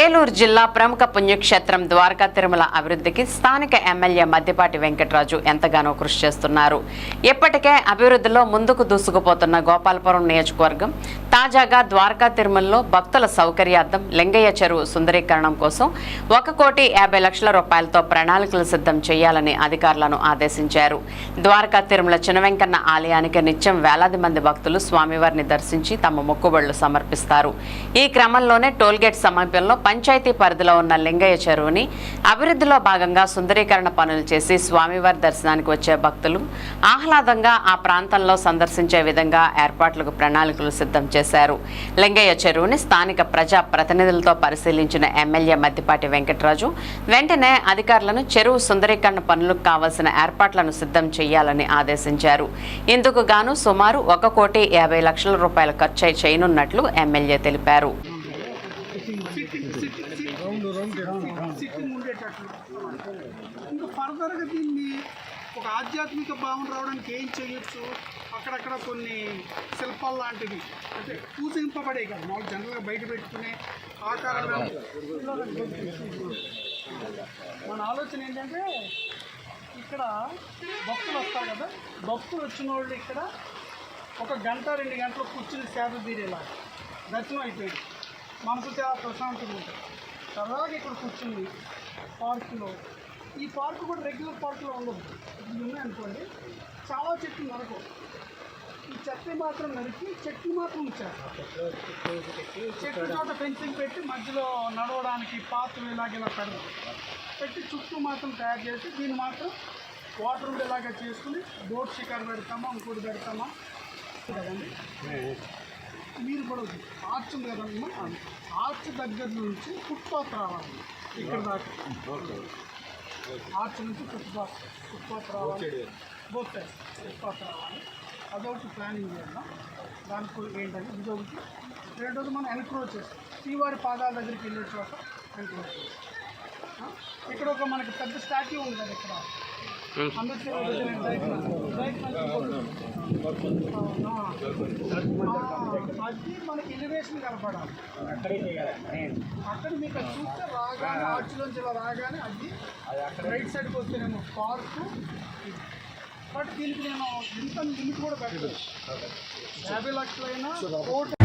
ఏలూరు జిల్లా ప్రముఖ పుణ్యక్షేత్రం ద్వారకా తిరుమల అభివృద్ధికి స్థానిక ఎమ్మెల్యే మద్దిపాటి వెంకటరాజు ఎంతగానో కృషి చేస్తున్నారు. ఇప్పటికే అభివృద్ధిలో ముందుకు దూసుకుపోతున్న గోపాలపురం నియోజకవర్గం తాజాగా ద్వారకా తిరుమలలో భక్తుల సౌకర్యార్థం లింగయ్య చెరువు సుందరీకరణం కోసం ఒక కోటి యాభై లక్షల రూపాయలతో ప్రణాళికలు సిద్ధం చేయాలని అధికారులను ఆదేశించారు. ద్వారకా తిరుమల చినవెంకన్న ఆలయానికి నిత్యం వేలాది మంది భక్తులు స్వామివారిని దర్శించి తమ మొక్కుబడులు సమర్పిస్తారు. ఈ క్రమంలోనే టోల్గేట్ సమీపంలో పంచాయతీ పరిధిలో ఉన్న లింగయ్య చెరువుని అభివృద్ధిలో భాగంగా సుందరీకరణ పనులు చేసి స్వామివారి దర్శనానికి వచ్చే భక్తులు ఆహ్లాదంగా ఆ ప్రాంతంలో సందర్శించే విధంగా ఏర్పాట్లకు ప్రణాళికలు సిద్ధం చేశారు. లింగయ్య చెరువుని స్థానిక ప్రజా ప్రతినిధులతో పరిశీలించిన ఎమ్మెల్యే మద్దిపాటి వెంకటరాజు వెంటనే అధికారులను చెరువు సుందరీకరణ పనులకు కావాల్సిన ఏర్పాట్లను సిద్ధం చేయాలని ఆదేశించారు. ఇందుకు గాను సుమారు ఒక కోటి యాభై లక్షల రూపాయల ఖర్చు చేయనున్నట్లు ఎమ్మెల్యే తెలిపారు. సిట్టింగ్ ఉండేటట్లు ఇంకా ఫర్దర్గా దీన్ని ఒక ఆధ్యాత్మిక భావం రావడానికి ఏం చేయొచ్చు? అక్కడక్కడ కొన్ని శిల్పాలు లాంటివి. అంటే పూజింపబడే కదా. మామూలు జనరల్గా బయట పెట్టుకునే ఆకారంలో మన ఆలోచన ఏంటంటే ఇక్కడ భక్తులు వస్తారు కదా. భక్తులు వచ్చిన వాళ్ళు ఇక్కడ ఒక గంట రెండు గంటలు కూర్చుని సేద తీరేలా దర్శనం అయిపోయింది. మనసు చాలా ప్రశాంతంగా ఉంటుంది సరదాగా ఇక్కడ కూర్చుంది పార్కులో. ఈ పార్క్ కూడా రెగ్యులర్ పార్కులో ఉండదు. ఇది ఉన్నాయనుకోండి చాలా చెట్లు నరకు ఈ చెట్లు మాత్రం నరికి చెట్లు మాత్రం ఇచ్చారు చెట్టు చోట ఫెన్సింగ్ పెట్టి మధ్యలో నడవడానికి పాత్రలు ఇలాగ ఇలా పెడదాం. పెట్టి చుట్టూ మాత్రం తయారు చేసి దీన్ని మాత్రం వాటర్ ఉండేలాగా చేసుకుని బోట్ షికార్ పెడతామా ఇంకోటి పెడతామా? కదండి మీరు కూడా. ఆర్చ్ ఉంది కదమ్మా ఆర్చ్ దగ్గర నుంచి ఫుట్పాత్ రావాలి. ఇక్కడ దాకా. ఆర్చ్ నుంచి ఫుట్పాత్ ఫుట్పాత్ రావాలి. బోత్ ఫుట్పాత్ రావాలి. అదొకటి ప్లానింగ్ చేద్దాం. దానికి ఏంటంటే ఇదొకటి రెండోది మనం ఎన్క్రోచ్ చేస్తాం. శ్రీవారి పాదాల దగ్గరికి వెళ్ళే చోట ఎన్క్రోచ్ చేస్తాం? ఇక్కడ ఒక మనకి పెద్ద స్టాట్యూ ఉంది కదా ఇక్కడ. అంబేద్కర్ అది మనకి ఎలివేషన్ కనపడాలి అక్కడ మీకు చూస్తే రాగానే ఆర్చిలోంచి ఇలా రాగానే అది రైట్ సైడ్కి వస్తేనేమో పార్కు బట్ దీనికి నేను ఇంత లిమిట్ కూడా పెట్టలేదు యాభై లక్షలైనా కోటి